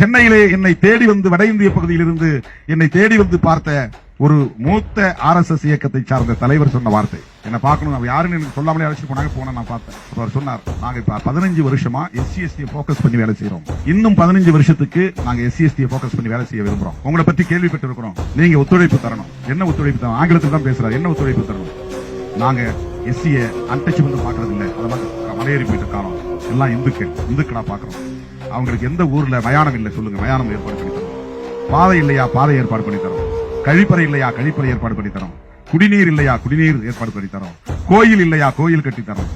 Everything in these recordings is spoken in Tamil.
சென்னையிலே என்னை தேடி வந்து வட இந்திய பகுதியிலிருந்து என்னை தேடி வந்து பார்த்த ஒரு மூத்த ஆர்எஸ்எஸ் இயக்கத்தை சார்ந்த தலைவர் சொன்ன வார்த்தை. என்ன பார்க்கணும். அவர் யாருன்னு எனக்கு சொல்லாமலே அழைச்சிட்டு போனாங்க. போன நான் பார்த்தேன். அவர் சொன்னார் நாங்க இப்ப பதினஞ்சு வருஷமா எஸ்சி எஸ்டி போக்கஸ் பண்ணி வேலை செய்யறோம் இன்னும் பதினஞ்சு வருஷத்துக்கு நாங்க எஸ்சி எஸ்டி போக்கஸ் பண்ணி வேலை செய்ய விரும்புறோம். உங்களை பத்தி கேள்விப்பட்டு இருக்கிறோம் நீங்க ஒத்துழைப்பு தரணும். என்ன ஒத்துழைப்பு தரணும்? ஆங்கிலத்தில் தான் பேசுறாரு. என்ன ஒத்துழைப்பு தரணும்? நாங்க எஸ்சிய அன்டச்சபிள் பாக்குறது இல்லை அதெல்லாம் மலையேறி போயிட்டு காலம் எல்லாம் இந்துக்கள். இந்துக்களா பாக்குறோம் அவங்களுக்கு எந்த ஊர்ல மயானம் இல்லை சொல்லுங்க. மயானம் ஏற்பாடு பண்ணி தரோம். பாதை இல்லையா பாதை ஏற்பாடு பண்ணி தரோம். கழிப்பறை இல்லையா கழிப்பறை ஏற்பாடு பண்ணி தரோம். குடிநீர் இல்லையா குடிநீர் ஏற்பாடு பண்ணி தரோம். கோயில் இல்லையா கோயில் கட்டி தரோம்.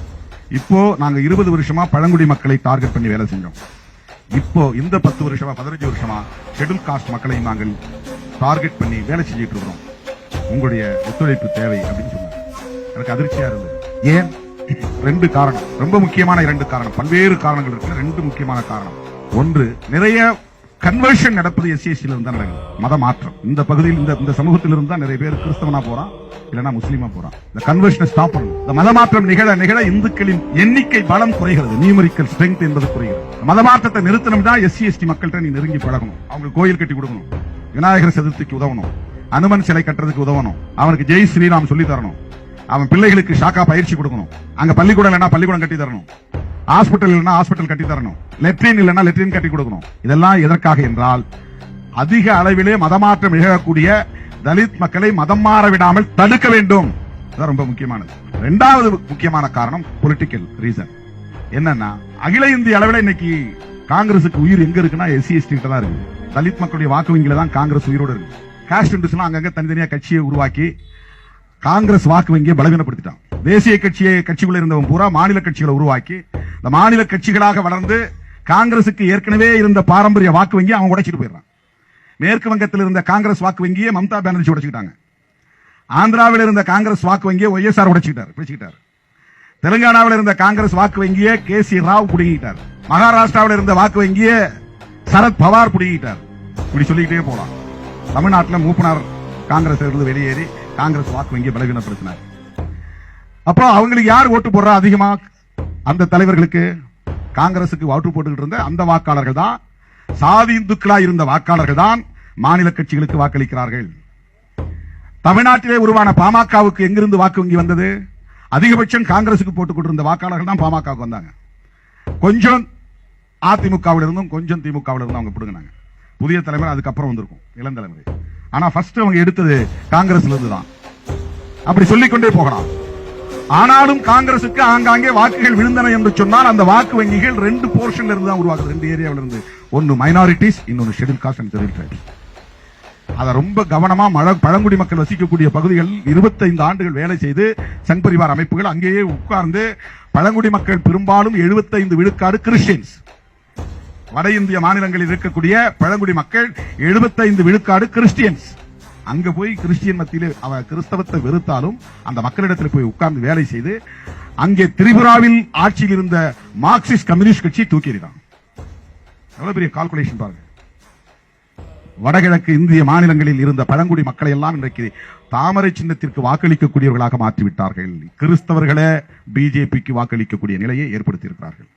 இப்போ நாங்க இருபது வருஷமா பழங்குடி மக்களை டார்கெட் பண்ணி வேலை செஞ்சோம். இப்போ இந்த பத்து வருஷமா பதினஞ்சு வருஷமா ஷெடியூல் காஸ்ட் மக்களை நாங்கள் டார்கெட் பண்ணி வேலை செஞ்சுட்டு இருக்கிறோம். உங்களுடைய ஒத்துழைப்பு தேவை அப்படின்னு சொன்னாங்க. எனக்கு அதிர்ச்சியா இருந்தது. ஏன்? ரெண்டு காரணம். ரொம்ப முக்கியமான இரண்டு காரணம். பல்வேறு காரணங்கள் இருக்கு. ரெண்டு முக்கியமான காரணம். ஒன்று நிறைய கன்வர்ஷன் நடப்பது எஸ்சிஎஸ்டில இருந்தா தான் நடக்குது. மத மாற்றம். இந்த பகுதியில் இந்த இந்த சமூகத்தில் இருந்தா நிறைய பேர் கிறிஸ்தவனா போறான் இல்லனா முஸ்லீமா போறான். இந்த கன்வர்ஷனை ஸ்டாப் பண்ணணும். இந்த மத மாற்றம் நிகழ நிகழ இந்துக்களின் எண்ணிக்கை பலம் குறைகிறது. நியூமரிக்கல் ஸ்ட்ரென்த் என்பது குறைகிறது. மத மாற்றத்தை நிறுத்தணும் தான் எஸ்சி எஸ்டி மக்கள்கிட்ட நீ நெருங்கி பழகணும். அவங்களுக்கு கோயில் கட்டி கொடுக்கணும். விநாயகர் சதுர்த்திக்கு உதவணும். அனுமன் சிலை கட்டுறதுக்கு உதவணும். அவனுக்கு ஜெய் ஸ்ரீராம் சொல்லி தரணும். அவன் பிள்ளைகளுக்கு ஷாக்கா பயிற்சி கொடுக்கணும். அங்க பள்ளிக்கூடம் இல்லைன்னா பள்ளிக்கூடம் கட்டி தரணும். ஹாஸ்பிட்டல் இல்லைன்னா ஹாஸ்பிட்டல் கட்டி தரணும். லெட்ரின் இல்லைன்னா லெட்ரின் கட்டி கொடுக்கணும். இதெல்லாம் எதற்காக என்றால் அதிக அளவிலே மதமாற்றம் நிகழக்கூடிய தலித் மக்களை மதம் மாற விடாமல் தடுக்க வேண்டும். அதான் ரொம்ப முக்கியமானது. இரண்டாவது முக்கியமான காரணம் பொலிட்டிக்கல் ரீசன் என்னன்னா அகில இந்திய அளவில் இன்னைக்கு காங்கிரசுக்கு உயிர் எங்க இருக்குன்னா எஸ்சி எஸ்டி தான் இருக்கு. தலித் மக்களுடைய வாக்கு வங்கியில தான் காங்கிரஸ் உயிரோடு இருக்கு. காஸ்ட் இண்டஸ்ட்ரிலாம் அங்கங்க தனித்தனியா கட்சியை உருவாக்கி காங்கிரஸ் வாக்கு வங்கியை பலவீனப்படுத்திட்டான். தேசிய கட்சியை கட்சிக்குள்ள இருந்தவன் பூரா மாநில கட்சிகளை உருவாக்கி இந்த மாநில கட்சிகளாக வளர்ந்து காங்கிரசுக்கு ஏற்கனவே இருந்த பாரம்பரிய வாக்கு வங்கி அவன் உடைச்சிட்டு போயிடுறான். மேற்கு வங்கத்தில் இருந்த காங்கிரஸ் வாக்கு வங்கியை மம்தா பானர்ஜி உடைச்சுக்கிட்டாங்க. ஆந்திராவில் இருந்த காங்கிரஸ் வாக்கு வங்கியை ஒய்எஸ்ஆர் உடைச்சுக்கிட்டார் பிடிச்சிக்கிட்டார். தெலுங்கானாவில் இருந்த காங்கிரஸ் வாக்கு வங்கியை கே சி ராவ் புடுங்கிட்டார் மகாராஷ்டிராவில் இருந்த வாக்கு வங்கியை சரத் பவார் புடுங்கிட்டார் இப்படி சொல்லிக்கிட்டே போலாம். தமிழ்நாட்டில் மூப்பனார் காங்கிரஸ் இருந்து வெளியேறி காங்கிரஸ் வாக்கு வங்கி பலவீனப்படுத்தினார். அப்போ அவங்களுக்கு யார் ஓட்டு போடுறா அதிகமா? அந்த தலைவர்களுக்கு காங்கிரசுக்கு ஓட்டு போட்டுக்கிட்டு இருந்த அந்த வாக்காளர்கள் தான். சாதி இந்துக்களா இருந்த வாக்காளர்கள் தான் மாநில கட்சிகளுக்கு வாக்களிக்கிறார்கள். தமிழ்நாட்டிலே உருவான பாமகவுக்கு எங்கிருந்து வாக்கு வங்கி வந்தது? அதிகபட்சம் காங்கிரசுக்கு போட்டுக்கிட்டு இருந்த வாக்காளர்கள் தான் பாமகவுக்கு வந்தாங்க. கொஞ்சம் அதிமுகவில் இருந்தும் கொஞ்சம் திமுகவில் இருந்தும் அவங்க பிடுங்கினாங்க. புதிய தலைமுறை அதுக்கப்புறம் வந்திருக்கும் இளம் தலைமுறை. ஆனா ஃபர்ஸ்ட் அவங்க எடுத்தது காங்கிரஸ்ல இருந்து தான் அப்படி சொல்லிக்கொண்டே போகலாம். ஆனாலும் காங்கிரசுக்கு ஆங்காங்கே வாக்குகள் விழுந்தன என்று சொன்னால் அந்த வாக்கு வங்கிகள் ரெண்டு போர்ஷன்ல இருந்து தான் உருவாகுது. ரெண்டு ஏரியாவில இருந்து ஒன்னு மைனாரிட்டிஸ் இன்னொன்னு ஷெடியூல் காஸ்ட் அண்ட் ஷெட்யூல் அதை ரொம்ப கவனமா மழ பழங்குடி மக்கள் வசிக்கக்கூடிய பகுதிகளில் 25 ஆண்டுகள் வேலை செய்து சங் பரிவார் அமைப்புகள் அங்கேயே உட்கார்ந்து பழங்குடி மக்கள் பெரும்பாலும் 75 விழுக்காடு கிறிஸ்டியன்ஸ் வட இந்திய மாநிலங்களில் இருக்கக்கூடிய பழங்குடி மக்கள் 75 விழுக்காடு கிறிஸ்டியன்ஸ். அங்க போய் கிறிஸ்டியன் மத்தியில் அவ கிறிஸ்தவத்தை வெறுத்தாலும் அந்த மக்களிடத்தில் போய் உட்கார்ந்து வேலை செய்து அங்கே திரிபுராவில் ஆட்சியில் இருந்த மார்க்சிஸ்ட் கம்யூனிஸ்ட் கட்சி தூக்கி எவ்வளவு பெரிய கால்குலேஷன் பாருங்க. வடகிழக்கு இந்திய மாநிலங்களில் இருந்த பழங்குடி மக்களை எல்லாம் இன்றைக்கு தாமரை சின்னத்திற்கு வாக்களிக்கக்கூடியவர்களாக மாற்றிவிட்டார்கள். கிறிஸ்தவர்களே பிஜேபிக்கு வாக்களிக்கக்கூடிய நிலையை ஏற்படுத்தியிருக்கிறார்கள்.